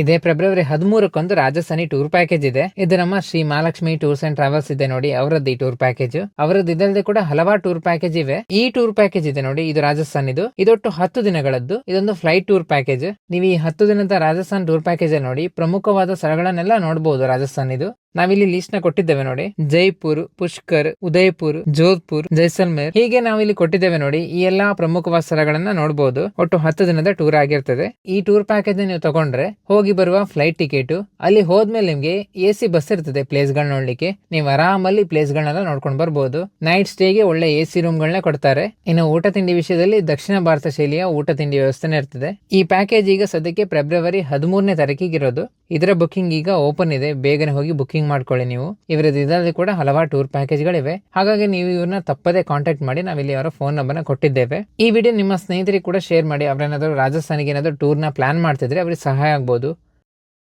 ಇದೇ. ಫೆಬ್ರವರಿ ಹದಿಮೂರಕ್ಕೊಂದು Rajasthani tour package ಇದೆ. ಇದು ನಮ್ಮ Shri Mahalakshmi tours and travels ಇದೆ ನೋಡಿ, ಅವರದ್ದು ಈ ಟೂರ್ ಪ್ಯಾಕೇಜ್. ಅವರದ್ದು ಇದಲ್ಲದೆ ಕೂಡ ಹಲವಾರು ಟೂರ್ ಪ್ಯಾಕೇಜ್ ಇವೆ. ಈ ಟೂರ್ ಪ್ಯಾಕೇಜ್ ಇದೆ ನೋಡಿ, ಇದು ರಾಜಸ್ಥಾನ್ ಇದು ಇದೊಟ್ಟು ಹತ್ತು ದಿನಗಳದ್ದು. ಇದೊಂದು ಫ್ಲೈಟ್ ಟೂರ್ ಪ್ಯಾಕೇಜ್. ನೀವು ಈ ಹತ್ತು ದಿನದ ರಾಜಸ್ಥಾನ್ ಟೂರ್ ಪ್ಯಾಕೇಜ್ ನೋಡಿ, ಪ್ರಮುಖವಾದ ಸ್ಥಳಗಳನ್ನೆಲ್ಲ ನೋಡಬಹುದು ರಾಜಸ್ಥಾನ್ ಇದು ನಾವಿಲ್ಲಿ ಲೀಸ್ಟ್ನ ಕೊಟ್ಟಿದ್ದೇವೆ ನೋಡಿ. ಜೈಪುರ್, ಪುಷ್ಕರ್, ಉದಯಪುರ್, ಜೋಧ್ಪುರ್, ಜೈಸಲ್ಮೇರ್. ಹೀಗೆ ನಾವಿಲ್ಲಿ ಕೊಟ್ಟಿದ್ದೇವೆ ನೋಡಿ ಈ ಎಲ್ಲಾ ಪ್ರಮುಖವಾದ ಸ್ಥಳಗಳನ್ನ ನೋಡಬಹುದು ಒಟ್ಟು ಹತ್ತು ದಿನದ ಟೂರ್ ಆಗಿರ್ತದೆ. ಈ ಟೂರ್ ಪ್ಯಾಕೇಜ್ ನೀವು ತಗೊಂಡ್ರೆ ಹೋಗಿ ಬರುವ ಫ್ಲೈಟ್ ಟಿಕೆಟ್ ಅಲ್ಲಿ ಹೋದ್ಮೇಲೆ ನಿಮ್ಗೆ ಎ ಸಿ ಬಸ್ ಇರ್ತದೆ ಪ್ಲೇಸ್ ಗಳನ್ನ ನೋಡ್ಲಿಕ್ಕೆ. ನೀವು ಆರಾಮಲ್ಲಿ ಪ್ಲೇಸ್ ಗಳನ್ನೆಲ್ಲ ನೋಡ್ಕೊಂಡು ಬರ್ಬೋದು. ನೈಟ್ ಸ್ಟೇಗೆ ಒಳ್ಳೆ ಎ ಸಿ ರೂಮ್ ಗಳನ್ನ ಕೊಡ್ತಾರೆ. ಇನ್ನು ಊಟ ತಿಂಡಿ ವಿಷಯದಲ್ಲಿ ದಕ್ಷಿಣ ಭಾರತ ಶೈಲಿಯ ಊಟ ತಿಂಡಿ ವ್ಯವಸ್ಥೆನೇ ಇರ್ತದೆ. ಈ ಪ್ಯಾಕೇಜ್ ಈಗ ಸದ್ಯಕ್ಕೆ ಫೆಬ್ರವರಿ ಹದಿಮೂರನೇ ತಾರೀಕಿಗೆ ಇರೋದು. ಇದರ ಬುಕಿಂಗ್ ಈಗ ಓಪನ್ ಇದೆ. ಬೇಗನೆ ಹೋಗಿ ಬುಕಿಂಗ್ ಮಾಡ್ಕೊಳ್ಳಿ ನೀವು. ಇವರದ್ದು ಇದರಲ್ಲಿ ಕೂಡ ಹಲವಾರು ಟೂರ್ ಪ್ಯಾಕೇಜ್ ಗಳಿವೆ ಹಾಗಾಗಿ ನೀವು ಇವ್ರನ್ನ ತಪ್ಪದೇ ಕಾಂಟ್ಯಾಕ್ಟ್ ಮಾಡಿ ನಾವಿಲ್ಲಿ ಅವರ ಫೋನ್ ನಂಬರ್ನ ಕೊಟ್ಟಿದ್ದೇವೆ. ಈ ವಿಡಿಯೋ ನಿಮ್ಮ ಸ್ನೇಹಿತರಿಗೆ ಕೂಡ ಶೇರ್ ಮಾಡಿ. ಅವರೇನಾದರೂ ರಾಜಸ್ಥಾನಿಗೆ ಏನಾದ್ರು ಟೂರ್ನ ಪ್ಲಾನ್ ಮಾಡ್ತಿದ್ರೆ ಅವ್ರಿಗೆ ಸಹಾಯ ಆಗ್ಬೋದು.